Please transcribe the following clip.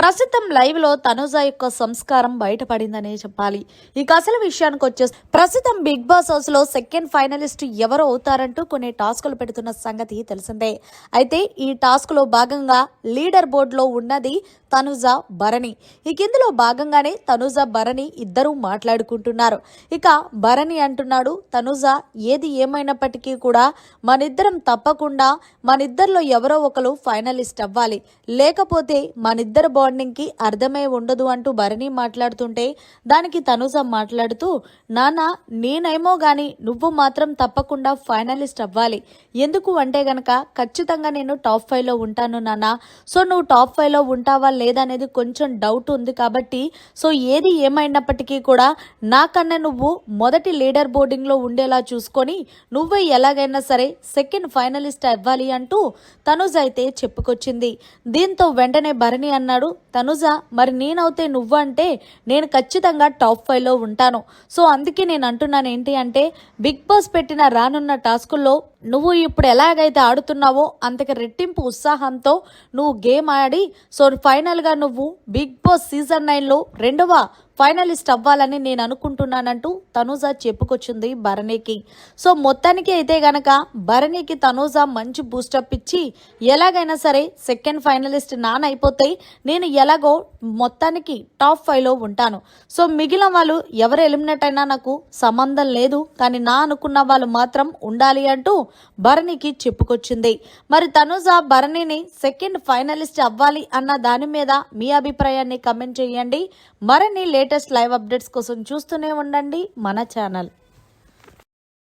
ప్రస్తుతం లైవ్లో తనుజ యొక్క సంస్కారం బయటపడిందనే చెప్పాలి. ఇక అసలు విషయానికి వచ్చే ప్రస్తుతం బిగ్ బాస్ హౌస్లో సెకండ్ ఫైనలిస్ట్ ఎవరు అవుతారంటూ కొన్ని టాస్కులు పెడుతున్న సంగతి తెలిసిందే. అయితే ఈ టాస్క్లో భాగంగా లీడర్ బోర్డ్లో ఉన్నది తనుజ భరణి. ఇక ఇందులో భాగంగానే తనుజ భరణి ఇద్దరూ మాట్లాడుకుంటున్నారు. ఇక భరణి అంటున్నాడు తనుజ ఏది ఏమైనప్పటికీ కూడా మనిద్దరం తప్పకుండా మనిద్దరిలో ఎవరో ఒకరు ఫైనలిస్ట్ అవ్వాలి. లేకపోతే మనిద్దరు బాండింగ్ కి అర్థమే ఉండదు అంటూ భరణి మాట్లాడుతుంటే దానికి తనుజ మాట్లాడుతూ నాన్న నేనేమో గాని నువ్వు మాత్రం తప్పకుండా ఫైనలిస్ట్ అవ్వాలి. ఎందుకు అంటే గనక ఖచ్చితంగా నేను టాప్ ఫైవ్లో ఉంటాను నాన్న. సో నువ్వు టాప్ ఫైవ్లో ఉంటావా లేదా అనేది కొంచెం డౌట్ ఉంది కాబట్టి సో ఏది ఏమైనప్పటికీ కూడా నాకన్నా నువ్వు మొదటి లీడర్ బోర్డింగ్లో ఉండేలా చూసుకొని నువ్వే ఎలాగైనా సరే సెకండ్ ఫైనలిస్ట్ అవ్వాలి అంటూ తనుజ్ అయితే చెప్పుకొచ్చింది. దీంతో వెంటనే భరణి అన్నాడు తనుజ మరి నేనవుతే నువ్వు అంటే నేను ఖచ్చితంగా టాప్ ఫైవ్లో ఉంటాను. సో అందుకే నేను అంటున్నాను ఏంటి అంటే బిగ్ బాస్ పెట్టిన రానున్న టాస్కుల్లో నువ్వు ఇప్పుడు ఎలాగైతే ఆడుతున్నావో అంతకి రెట్టింపు ఉత్సాహంతో నువ్వు గేమ్ ఆడి సో ఫైనల్గా నువ్వు బిగ్ బాస్ సీజన్ నైన్లో రెండవ ఫైనలిస్ట్ అవ్వాలని నేను అనుకుంటున్నానంటూ తనూజ చెప్పుకొచ్చింది భరణికి. సో మొత్తానికి అయితే గనక భరణికి తనూజ మంచి బూస్టప్ ఇచ్చి ఎలాగైనా సరే సెకండ్ ఫైనలిస్ట్ నాన్ అయిపోతే నేను ఎలాగో మొత్తానికి టాప్ ఫైవ్లో ఉంటాను. సో మిగిలిన వాళ్ళు ఎవరు ఎలిమినేట్ అయినా నాకు సంబంధం లేదు కానీ నా అనుకున్న వాళ్ళు మాత్రం ఉండాలి అంటూ భరణికి చెప్పుకొచ్చింది. మరి తనుజ భరణిని సెకండ్ ఫైనలిస్ట్ అవ్వాలి అన్న దాని మీద మీ అభిప్రాయాన్ని కమెంట్ చేయండి. మరిన్ని లేటెస్ట్ లైవ్ అప్డేట్స్ కోసం చూస్తూనే ఉండండి మన ఛానల్.